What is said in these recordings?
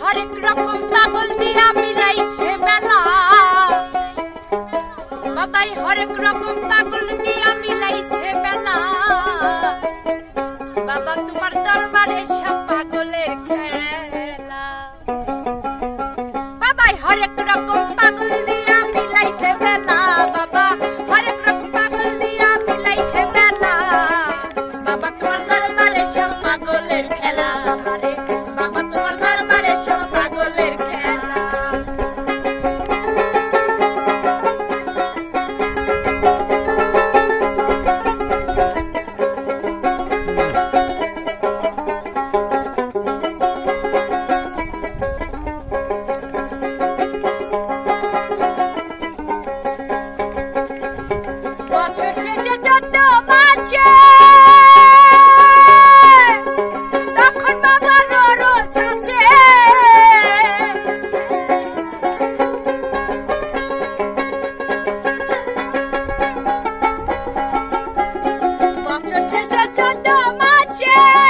হরেক রকম পাগল দিয়া মিলাইছে মেলা। বাবাই হরেক রকম পাগল 我的马姐。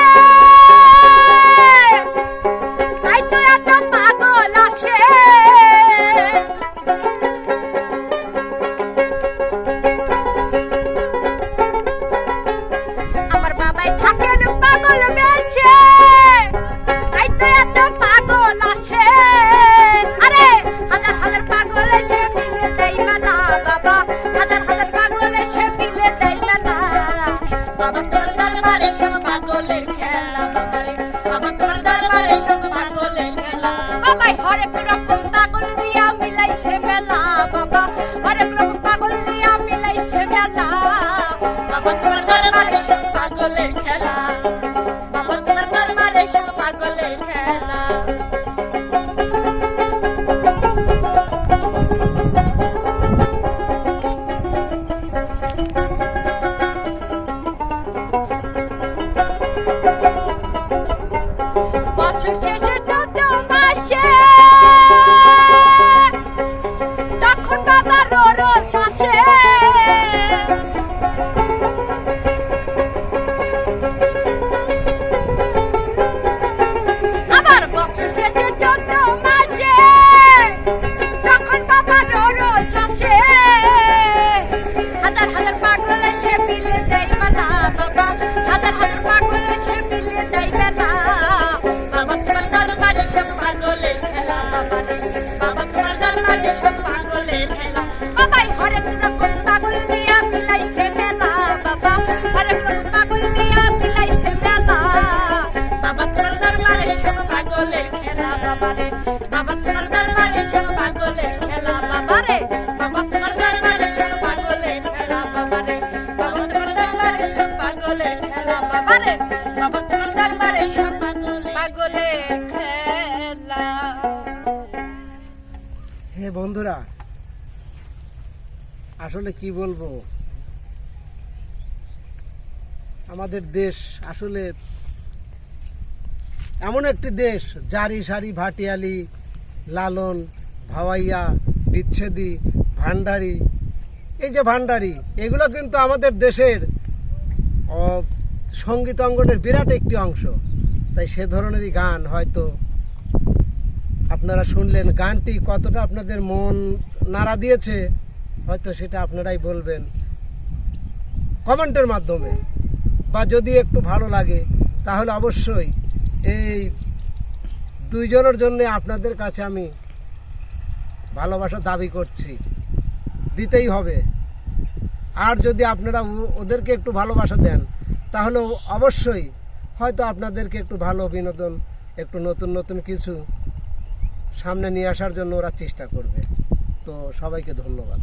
আমার তোর দরবারে সব পাগলের খেলা, বাবার। আমার তোর দরবারে সব পাগলের খেলা। বাবাই ঘরে রকম পাগল দিয়া মিলাইছে মেলা, বাবা। ঘরে রকম পাগল দিয়া মিলাইছে মেলা। আমার তোর দরবারে দরবারে সব পাগলের খেলা। খেলা বাবা তোমার দরবারে পাগলের খেলা বাবা তোমার দরবারে পাগলের খেলা বাবা তোমার দরবারে পাগলের খেলা বাবা তোমার দরবারে সব পাগলের খেলা। হে বন্ধুরা, আসলে কি বলব? আমাদের দেশ আসলে এমন একটি দেশ, জারি সারি ভাটিয়ালি, লালন, ভাওয়াইয়া, বিচ্ছেদি ভান্ডারি এই যে ভান্ডারি এগুলো কিন্তু আমাদের দেশের সংগীত অঙ্গনের বিরাট একটি অংশ। তাই সে ধরনেরই গান হয়তো আপনারা শুনলেন। গানটি কতটা আপনাদের মন নাড়া দিয়েছে, হয়তো সেটা আপনারাই বলবেন কমেন্টের মাধ্যমে। বা যদি একটু ভালো লাগে, তাহলে অবশ্যই এই দুইজনের জন্য আপনাদের কাছে আমি ভালোবাসা দাবি করছি। দিতেই হবে। আর যদি আপনারা ওদেরকে একটু ভালোবাসা দেন, তাহলে অবশ্যই হয়তো আপনাদেরকে একটু ভালো বিনোদন, একটু নতুন নতুন কিছু সামনে নিয়ে আসার জন্য ওরা চেষ্টা করবে। তো সবাইকে ধন্যবাদ।